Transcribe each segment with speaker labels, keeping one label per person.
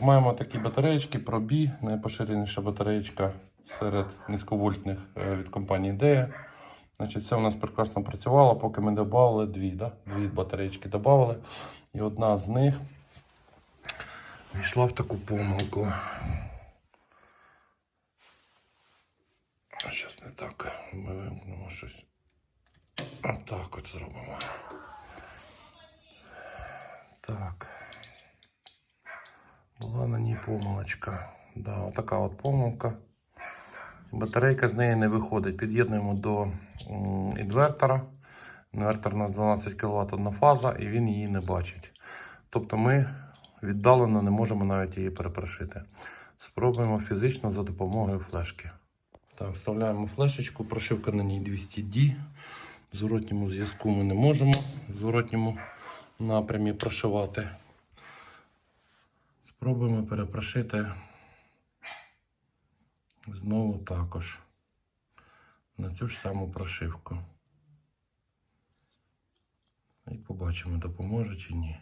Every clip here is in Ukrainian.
Speaker 1: Маємо такі батареєчки ProBi, найпоширеніша батареєчка серед низьковольтних е, від компанії DEA. Значить, це у нас прекрасно працювало, поки ми додали дві, да? дві батареєчки додали. І одна з них війшла в таку помилку. Зараз не так. Ми вимкнемо щось. Отак от зробимо. Так. Була на ній помилочка. Да, отака от помилка. Батарейка з неї не виходить. Під'єднуємо до інвертора. Інвертор у нас 12 кВт одна фаза, і він її не бачить. Тобто ми віддалено не можемо навіть її перепрошити. Спробуємо фізично за допомогою флешки. Так, вставляємо флешечку, прошивка на ній 200D. В зворотньому зв'язку ми не можемо в зворотньому напрямі прошивати. Спробуємо перепрошити знову також на цю ж саму прошивку. І побачимо, допоможе чи ні.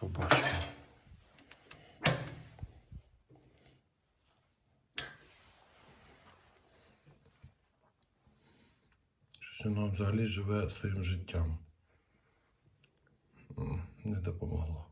Speaker 1: Побачимо. Щось воно взагалі живе своїм життям. Не допомогло.